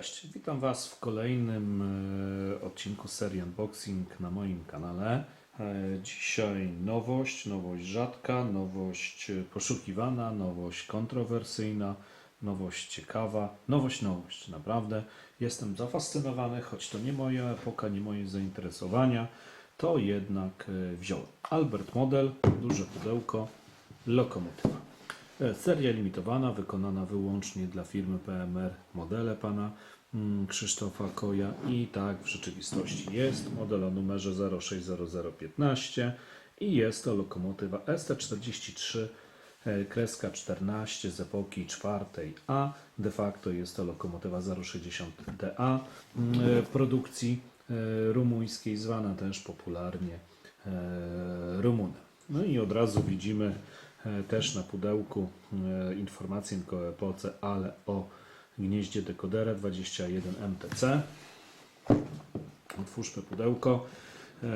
Cześć, witam Was w kolejnym e, odcinku serii Unboxing na moim kanale. E, Dzisiaj nowość, nowość rzadka, nowość e, poszukiwana, nowość kontrowersyjna, nowość ciekawa, nowość, nowość. Naprawdę jestem zafascynowany, choć to nie moja epoka, nie moje zainteresowania, to jednak wziąłem. Albert Model, duże pudełko, lokomotywa. E, Seria limitowana, wykonana wyłącznie dla firmy PMR modele pana mm, Krzysztofa Koja i tak w rzeczywistości jest. Model o numerze 060015 i jest to lokomotywa ST43 e, kreska 14 z epoki czwartej A. De facto jest to lokomotywa 060DA mm, e, produkcji rumuńskiej, zwana też popularnie Rumunem. No i od razu widzimy też na pudełku e, informację tylko o epoce, ale o gnieździe dekodera 21 MTC. Otwórzmy pudełko. E,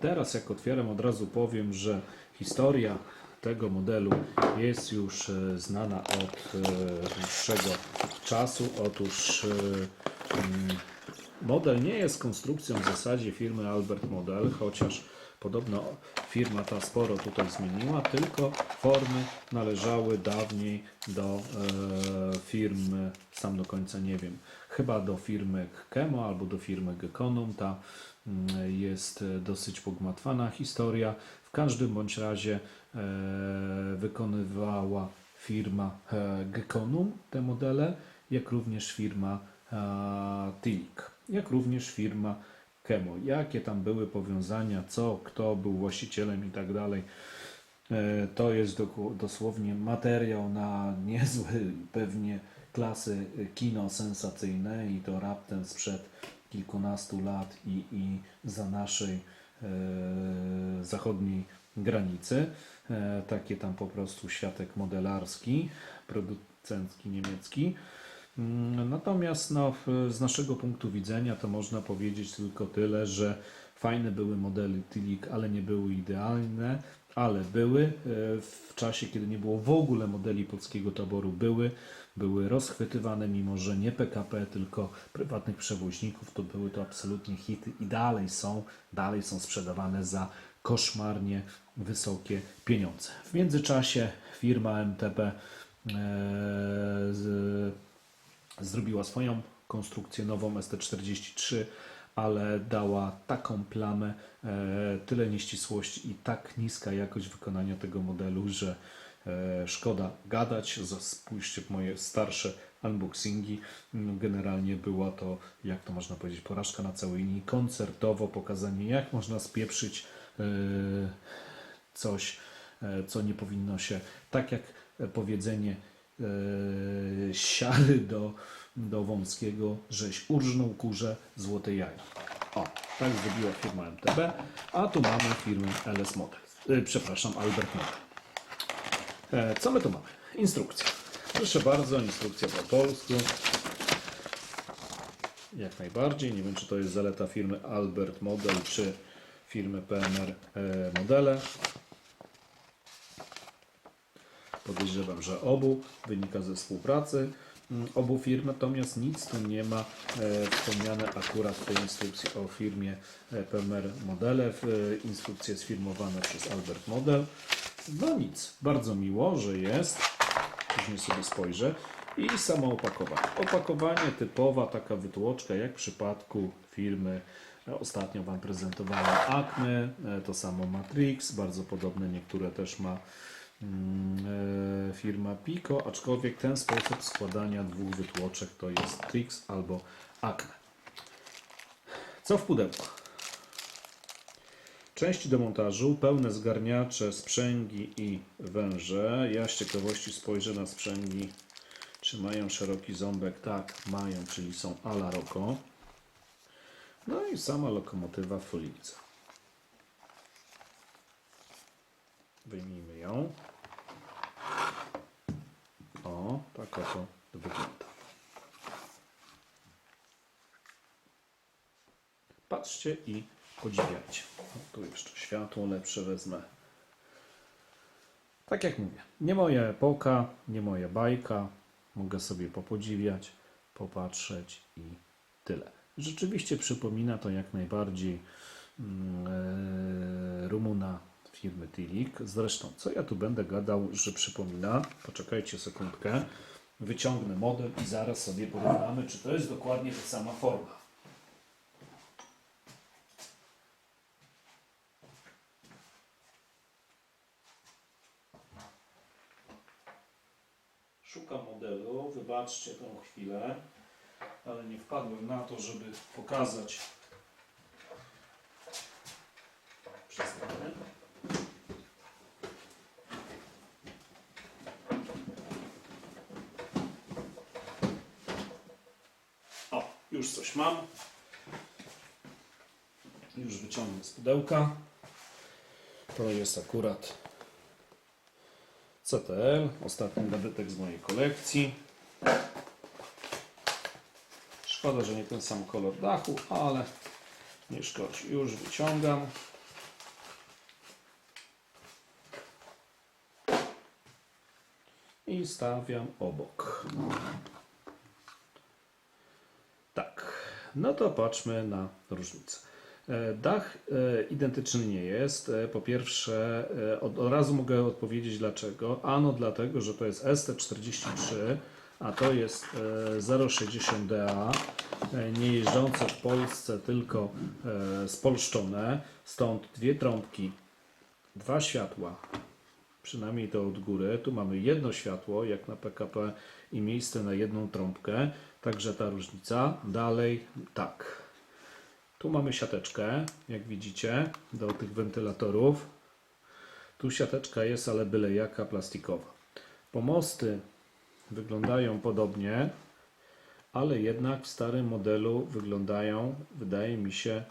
Teraz jak otwieram od razu powiem, że historia tego modelu jest już e, znana od e, dłuższego czasu. Otóż e, mm, model nie jest konstrukcją w zasadzie firmy Albert Model, chociaż podobno firma ta sporo tutaj zmieniła, tylko formy należały dawniej do e, firmy, sam do końca nie wiem, chyba do firmy Kemo albo do firmy Gekonum. Ta mm, jest e, dosyć pogmatwana historia. W każdym bądź razie e, wykonywała firma e, Gekonum te modele, jak również firma e, Tilik, jak również firma Kemo. Jakie tam były powiązania, co, kto był właścicielem i tak dalej. E, To jest dosłownie materiał na niezłe pewnie klasy kino sensacyjne i to raptem sprzed kilkunastu lat i, i za naszej e, zachodniej granicy. E, takie tam po prostu światek modelarski, producencki niemiecki. Mm, Natomiast no, z naszego punktu widzenia to można powiedzieć tylko tyle, że fajne były modele Tilik, ale nie były idealne, ale były. E, W czasie, kiedy nie było w ogóle modeli polskiego taboru, były. Były rozchwytywane, mimo że nie PKP, tylko prywatnych przewoźników, to były to absolutnie hity i dalej są, dalej są sprzedawane za koszmarnie wysokie pieniądze. W międzyczasie firma MTP e, z, zrobiła swoją konstrukcję nową ST43, ale dała taką plamę, e, tyle nieścisłości i tak niska jakość wykonania tego modelu, że e, szkoda gadać. Spójrzcie moje starsze unboxingi. Mm, Generalnie była to, jak to można powiedzieć, porażka na całej linii. Koncertowo pokazanie, jak można spieprzyć e, coś, co nie powinno się, tak jak powiedzenie siary do, do wąskiego, żeś urżnął kurze złote jaja. O, tak zrobiła firma MTB, a tu mamy firmę LS Model, e, przepraszam, Albert Model. E, Co my tu mamy? Instrukcja. Proszę bardzo, instrukcja po polsku. Jak najbardziej. Nie wiem, czy to jest zaleta firmy Albert Model, czy firmy PMR e, Modele. Podejrzewam, że obu wynika ze współpracy mm, obu firm, natomiast nic tu nie ma e, wspomniane akurat w tej instrukcji o firmie e, PMR Modele. E, instrukcja jest przez Albert Model. No nic, bardzo miło, że jest. Później sobie spojrzę. I samo opakowanie. Opakowanie typowa, taka wytłoczka, jak w przypadku firmy. Ostatnio Wam prezentowałem Acme, to samo Matrix, bardzo podobne niektóre też ma firma Pico, aczkolwiek ten sposób składania dwóch wytłoczek to jest Trix albo Acme. Co w pudełku? Części do montażu, pełne zgarniacze, sprzęgi i węże. Ja z ciekawości spojrzę na sprzęgi, czy mają szeroki ząbek. Tak, mają, czyli są ala Rocco. No i sama lokomotywa w folice. Wyjmijmy ją. O, tak oto wygląda. Patrzcie i podziwiajcie. O, tu jeszcze światło lepsze wezmę. Tak jak mówię, nie moja epoka, nie moja bajka. Mogę sobie popodziwiać, popatrzeć i tyle. Rzeczywiście przypomina to jak najbardziej e, Rumuna firmy Tilik. Zresztą, co ja tu będę gadał, że przypomina? Poczekajcie sekundkę. Wyciągnę model i zaraz sobie porównamy, czy to jest dokładnie ta sama forma. Szukam modelu, wybaczcie tę chwilę, ale nie wpadłem na to, żeby pokazać przestronę. O, już mam. Już wyciągnę z pudełka. To jest akurat CTL, ostatni nabytek z mojej kolekcji. Szkoda, że nie ten sam kolor dachu, ale nie szkodzi. Już wyciągam. I stawiam obok. Tak, no to patrzmy na różnicę. E, Dach e, identyczny nie jest. E, Po pierwsze, od, od razu mogę odpowiedzieć dlaczego. Ano dlatego, że to jest ST43, a to jest e, 060DA, e, nie jeżdżące w Polsce, tylko spolszczone. Stąd dwie trąbki, dwa światła, przynajmniej to od góry. Tu mamy jedno światło, jak na PKP, i miejsce na jedną trąbkę. Także ta różnica. Dalej, tak. Tu mamy siateczkę, jak widzicie, do tych wentylatorów. Tu siateczka jest, ale byle jaka plastikowa. Pomosty wyglądają podobnie, ale jednak w starym modelu wyglądają, wydaje mi się,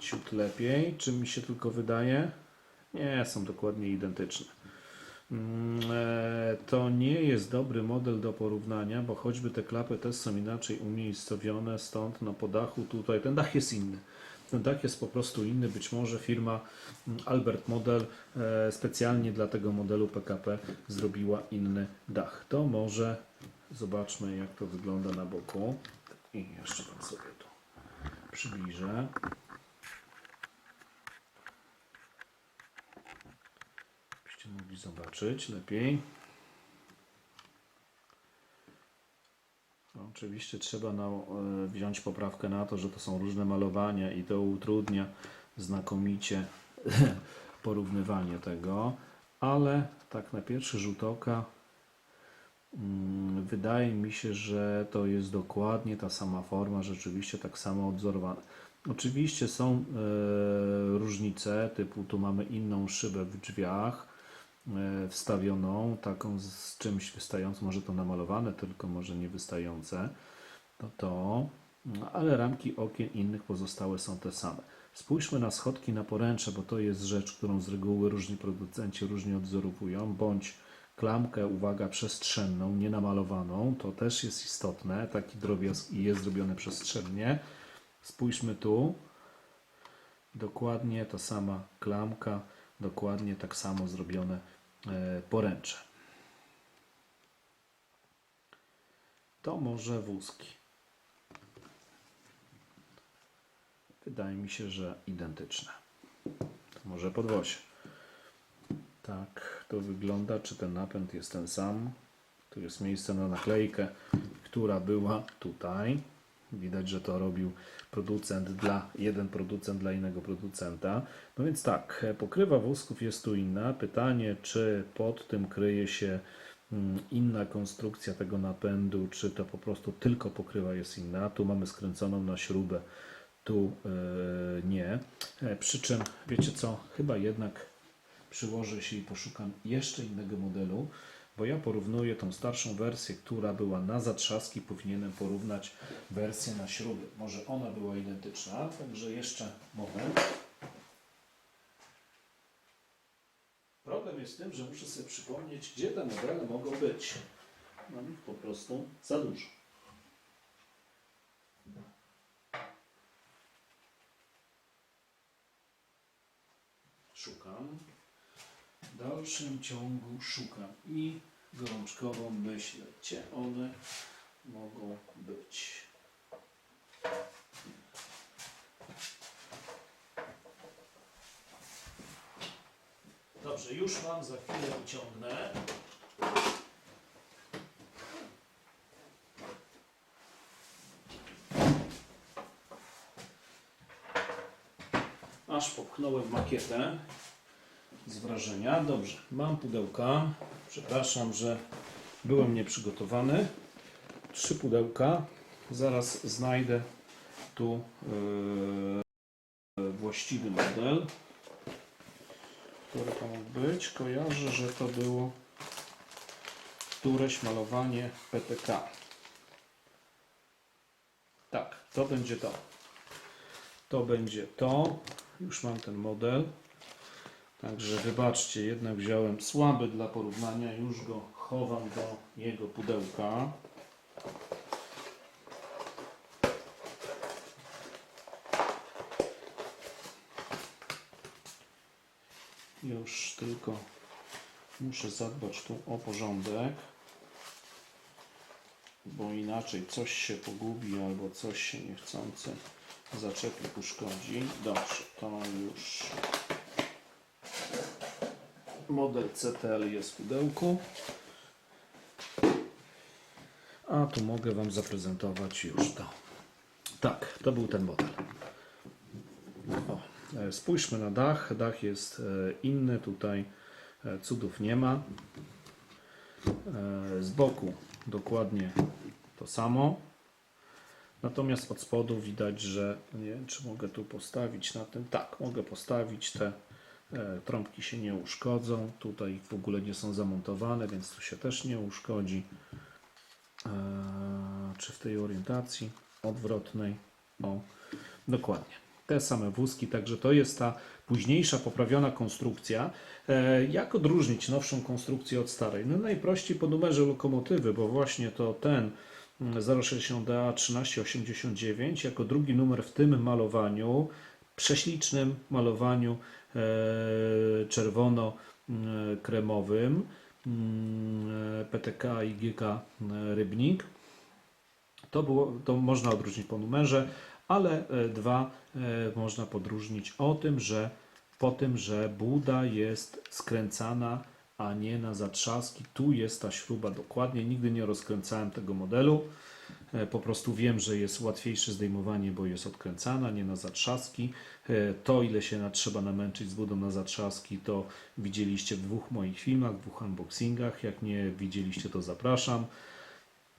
ciut lepiej. Czy mi się tylko wydaje? Nie, są dokładnie identyczne. Mm, e, To nie jest dobry model do porównania, bo choćby te klapy też są inaczej umiejscowione, stąd no po dachu tutaj, ten dach jest inny. Ten dach jest po prostu inny. Być może firma mm, Albert Model e, specjalnie dla tego modelu PKP zrobiła inny dach. To może zobaczmy jak to wygląda na boku. I jeszcze Wam sobie tu przybliżę. Mogli zobaczyć lepiej. No, Oczywiście trzeba na, e, wziąć poprawkę na to, że to są różne malowania i to utrudnia znakomicie porównywanie tego, ale tak na pierwszy rzut oka mm, wydaje mi się, że to jest dokładnie ta sama forma, rzeczywiście tak samo odzorowane. Oczywiście są e, różnice, typu tu mamy inną szybę w drzwiach, wstawioną, taką z, czymś wystającym, może to namalowane, tylko może nie wystające, to to, no, ale ramki okien innych pozostałe są te same. Spójrzmy na schodki na poręcze, bo to jest rzecz, którą z reguły różni producenci różnie odzorowują, bądź klamkę, uwaga, przestrzenną, nienamalowaną, to też jest istotne, taki drobiazg jest zrobiony przestrzennie. Spójrzmy tu, dokładnie ta sama klamka, dokładnie tak samo zrobione e, poręcze. To może wózki. Wydaje mi się, że identyczne. To może podwozie. Tak to wygląda. Czy ten napęd jest ten sam? Tu jest miejsce na naklejkę, która była tutaj. Widać, że to robił producent dla jeden producent dla innego producenta. No więc tak, pokrywa wózków jest tu inna. Pytanie, czy pod tym kryje się mm, inna konstrukcja tego napędu, czy to po prostu tylko pokrywa jest inna. Tu mamy skręconą na śrubę, tu yy, nie. E, Przy czym, wiecie co, chyba jednak przyłożę się i poszukam jeszcze innego modelu, bo ja porównuję tą starszą wersję, która była na zatrzaski, powinienem porównać wersję na śruby. Może ona była identyczna, także jeszcze moment. Problem jest w tym, że muszę sobie przypomnieć, gdzie te modele mogą być. Mam ich po prostu za dużo. Szukam. Dalszym ciągu szukam i gorączkowo myślę, gdzie one mogą być. Dobrze, już mam, za chwilę wyciągnę. Aż popchnąłem makietę z wrażenia. Dobrze, mam pudełka. Przepraszam, że byłem nieprzygotowany. Trzy pudełka. Zaraz znajdę tu e, właściwy model. Który to mógł być? Kojarzę, że to było któreś malowanie PTK. Tak, to będzie to. To będzie to. Już mam ten model. Także wybaczcie, jednak wziąłem słaby dla porównania. Już go chowam do jego pudełka. Już tylko muszę zadbać tu o porządek, bo inaczej coś się pogubi albo coś się niechcący zaczepi, uszkodzi. Dobrze, to już model CTL jest w pudełku. A tu mogę Wam zaprezentować już to. Tak, to był ten model. O, e, spójrzmy na dach. Dach jest e, inny, tutaj e, cudów nie ma. Z boku dokładnie to samo. Natomiast od spodu widać, że nie wiem, czy mogę tu postawić na tym. Tak, mogę postawić. Te trąbki się nie uszkodzą. Tutaj w ogóle nie są zamontowane, więc tu się też nie uszkodzi. E, czy w tej orientacji odwrotnej? O, dokładnie. Te same wózki, także to jest ta późniejsza, poprawiona konstrukcja. E, jak odróżnić nowszą konstrukcję od starej? No najprościej po numerze lokomotywy, bo właśnie to ten mm, 060DA 1389 jako drugi numer w tym malowaniu, prześlicznym malowaniu e, czerwono-kremowym mm, PTK i GK Rybnik. To, było, to można odróżnić po numerze, ale e, dwa e, można podróżnić o tym, że po tym, że Buda jest skręcana, a nie na zatrzaski. Tu jest ta śruba dokładnie. Nigdy nie rozkręcałem tego modelu. E, Po prostu wiem, że jest łatwiejsze zdejmowanie, bo jest odkręcana, nie na zatrzaski. E, To, ile się trzeba namęczyć z budą na zatrzaski, to widzieliście w dwóch moich filmach, w dwóch unboxingach. Jak nie widzieliście, to zapraszam.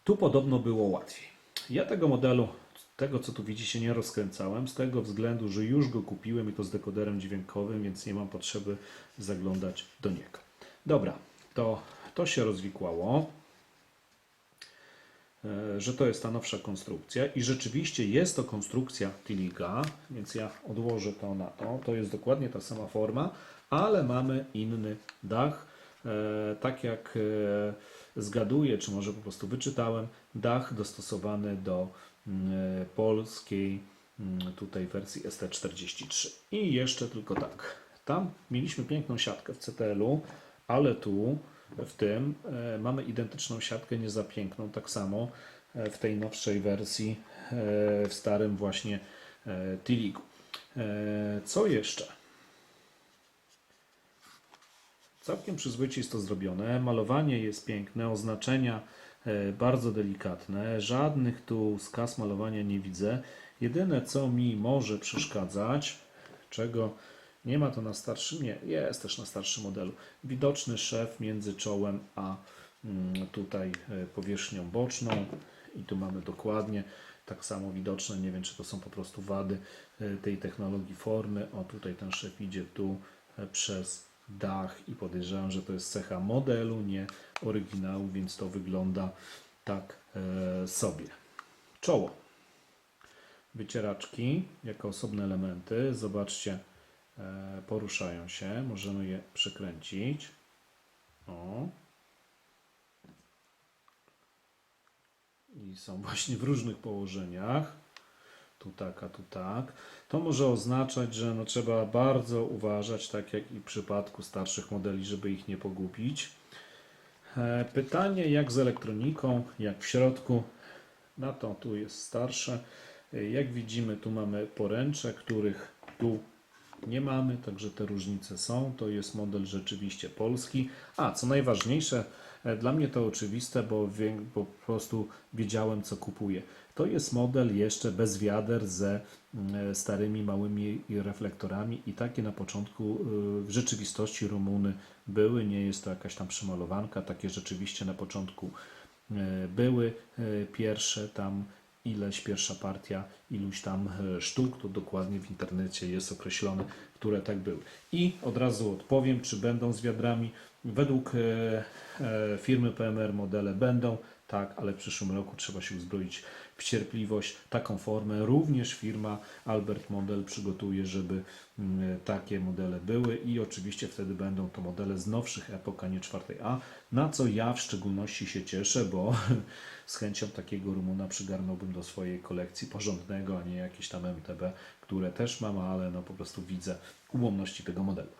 Tu podobno było łatwiej. Ja tego modelu, tego co tu widzicie, nie rozkręcałem, z tego względu, że już go kupiłem i to z dekoderem dźwiękowym, więc nie mam potrzeby zaglądać do niego. Dobra, to, to się rozwikłało, że to jest ta nowsza konstrukcja i rzeczywiście jest to konstrukcja Tiliga, więc ja odłożę to na to. To jest dokładnie ta sama forma, ale mamy inny dach. E, tak jak e, zgaduję, czy może po prostu wyczytałem, dach dostosowany do mm, e, polskiej mm, tutaj wersji ST43. I jeszcze tylko tak. Tam mieliśmy piękną siatkę w CTL-u, ale tu w tym e, mamy identyczną siatkę, nie za piękną, tak samo e, w tej nowszej wersji, e, w starym właśnie Tiligu. E, co jeszcze? Całkiem przyzwoicie jest to zrobione. Malowanie jest piękne, oznaczenia bardzo delikatne. Żadnych tu skaz malowania nie widzę. Jedyne co mi może przeszkadzać, czego nie ma to na starszym, nie, jest też na starszym modelu. Widoczny szef między czołem a mm, tutaj e, powierzchnią boczną. I tu mamy dokładnie tak samo widoczne. Nie wiem, czy to są po prostu wady e, tej technologii formy. O, tutaj ten szef idzie tu e, przez dach i podejrzewam, że to jest cecha modelu, nie oryginału, więc to wygląda tak sobie. Czoło. Wycieraczki jako osobne elementy. Zobaczcie, poruszają się. Możemy je przekręcić. O. I są właśnie w różnych położeniach. Tu tak, a tu tak. To może oznaczać, że no trzeba bardzo uważać, tak jak i w przypadku starszych modeli, żeby ich nie pogubić. E, Pytanie, jak z elektroniką, jak w środku. Na to tu jest starsze. E, Jak widzimy, tu mamy poręcze, których tu nie mamy, także te różnice są. To jest model rzeczywiście polski. A, co najważniejsze, e, dla mnie to oczywiste, bo, po prostu wiedziałem, co kupuję. To jest model jeszcze bez wiader ze mm, starymi małymi reflektorami i takie na początku y, w rzeczywistości Rumuny były. Nie jest to jakaś tam przemalowanka, takie rzeczywiście na początku były pierwsze tam ileś pierwsza partia, iluś tam e, sztuk, to dokładnie w internecie jest określone, które tak były. I od razu odpowiem, czy będą z wiadrami. Według e, e, firmy PMR modele będą, tak, ale w przyszłym roku trzeba się uzbroić w cierpliwość. Taką formę również firma Albert Model przygotuje, żeby mm, takie modele były i oczywiście wtedy będą to modele z nowszych epok, a nie czwartej A, na co ja w szczególności się cieszę, bo z chęcią takiego Rumuna przygarnąłbym do swojej kolekcji porządnego, a nie jakieś tam MTB, które też mam, ale no po prostu widzę ułomności tego modelu.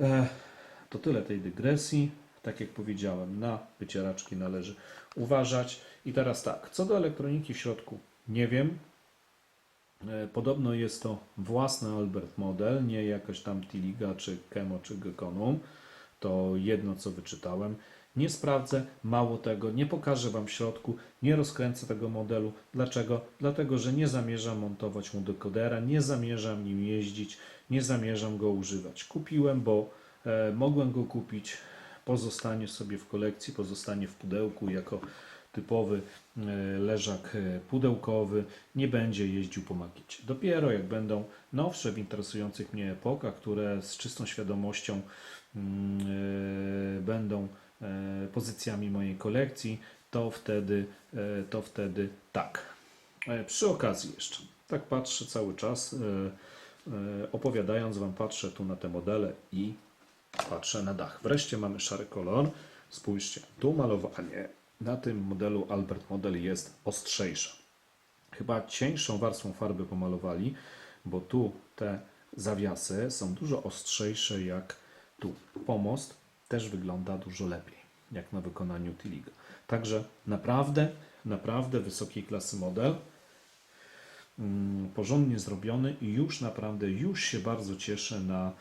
E, to tyle tej dygresji. Tak jak powiedziałem, na wycieraczki należy uważać. I teraz tak, co do elektroniki w środku, nie wiem. E, Podobno jest to własny Albert model, nie jakaś tam Tiliga, czy Kemo, czy Gekonum. To jedno, co wyczytałem. Nie sprawdzę, mało tego, nie pokażę Wam w środku, nie rozkręcę tego modelu. Dlaczego? Dlatego, że nie zamierzam montować mu dekodera, nie zamierzam nim jeździć, nie zamierzam go używać. Kupiłem, bo e, mogłem go kupić, pozostanie sobie w kolekcji, pozostanie w pudełku jako typowy e, leżak e, pudełkowy, nie będzie jeździł po makiecie. Dopiero jak będą nowsze w interesujących mnie epokach, które z czystą świadomością mm, e, będą pozycjami mojej kolekcji, to wtedy, to wtedy tak. Przy okazji jeszcze, tak patrzę cały czas, opowiadając Wam, patrzę tu na te modele i patrzę na dach. Wreszcie mamy szary kolor. Spójrzcie, tu malowanie na tym modelu Albert Model jest ostrzejsze. Chyba cieńszą warstwą farby pomalowali, bo tu te zawiasy są dużo ostrzejsze jak tu. Pomost też wygląda dużo lepiej, jak na wykonaniu Tiliga. Także naprawdę, naprawdę wysokiej klasy model. Mm, porządnie zrobiony i już naprawdę, już się bardzo cieszę na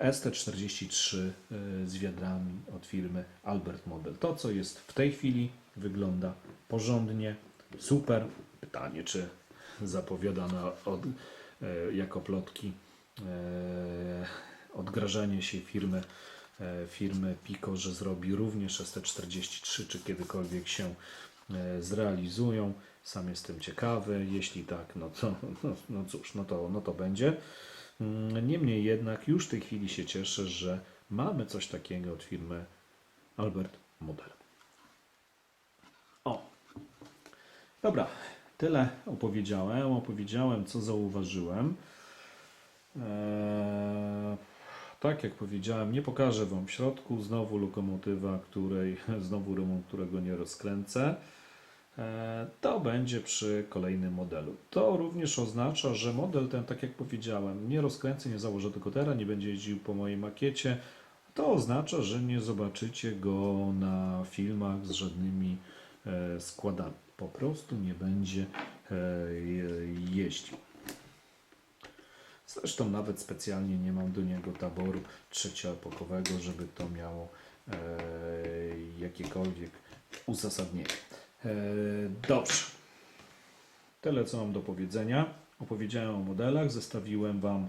ST43 y, z wiadrami od firmy Albert Model. To, co jest w tej chwili, wygląda porządnie, super. Pytanie, czy zapowiadane od, e, jako plotki e, odgrażanie się firmy, firmy Pico, że zrobi również ST43, czy kiedykolwiek się zrealizują. Sam jestem ciekawy. Jeśli tak, no to no, no cóż, no to, no to będzie. Mm, Niemniej jednak już w tej chwili się cieszę, że mamy coś takiego od firmy Albert Model. O, dobra, tyle opowiedziałem. Opowiedziałem, co zauważyłem. Eee, tak jak powiedziałem, nie pokażę Wam w środku. Znowu lokomotywa, której, znowu remont, którego nie rozkręcę. E, To będzie przy kolejnym modelu. To również oznacza, że model ten, tak jak powiedziałem, nie rozkręcę, nie założę dekodera, nie będzie jeździł po mojej makiecie. To oznacza, że nie zobaczycie go na filmach z żadnymi e, składami. Po prostu nie będzie e, je- jeździł. Zresztą nawet specjalnie nie mam do niego taboru trzecioepokowego, żeby to miało jakiekolwiek uzasadnienie. E, dobrze. Tyle, co mam do powiedzenia. Opowiedziałem o modelach, zestawiłem Wam e,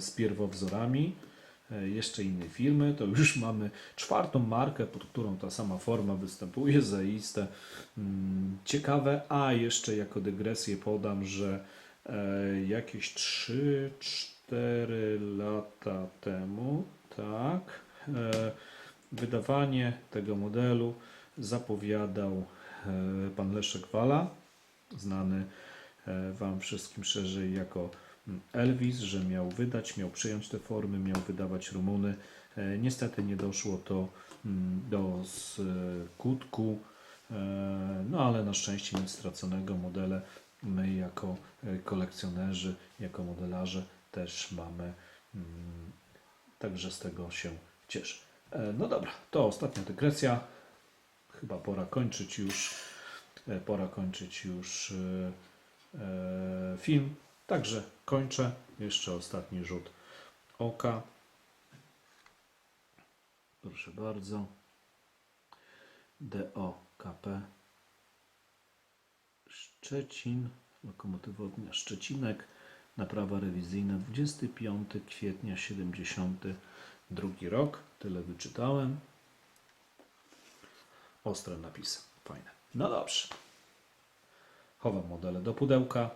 z pierwowzorami. E, jeszcze inne filmy, to już mamy czwartą markę, pod którą ta sama forma występuje, zaiste mm, ciekawe. A jeszcze jako dygresję podam, że jakieś 3-4 lata temu, tak, wydawanie tego modelu zapowiadał e, pan Leszek Wala, znany e, Wam wszystkim szerzej jako mm, Elvis, że miał wydać, miał przyjąć te formy, miał wydawać Rumuny. E, Niestety nie doszło to mm, do skutku, no ale na szczęście nic straconego. Modele my jako kolekcjonerzy, jako modelarze też mamy, mm, także z tego się cieszę. No dobra, to ostatnia dygresja chyba pora kończyć już. e, pora kończyć już e, e, film. Także kończę. Jeszcze ostatni rzut oka. Proszę bardzo. DOKP Szczecin, lokomotywownia Szczecinek, naprawa rewizyjna 25 kwietnia 72 rok. Tyle wyczytałem. Ostre napisy, fajne. No dobrze. Chowam modele do pudełka,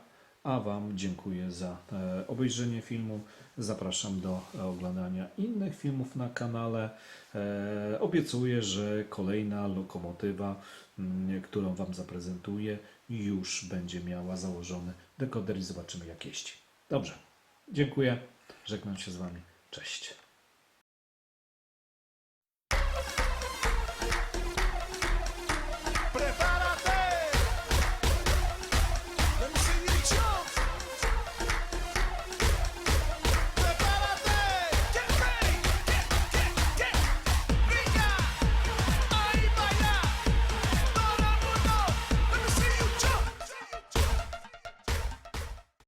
a Wam dziękuję za e, obejrzenie filmu. Zapraszam do oglądania innych filmów na kanale. E, obiecuję, że kolejna lokomotywa, mm, którą Wam zaprezentuję, już będzie miała założony dekoder i zobaczymy jak jeździ. Dobrze, dziękuję. Żegnam się z Wami. Cześć.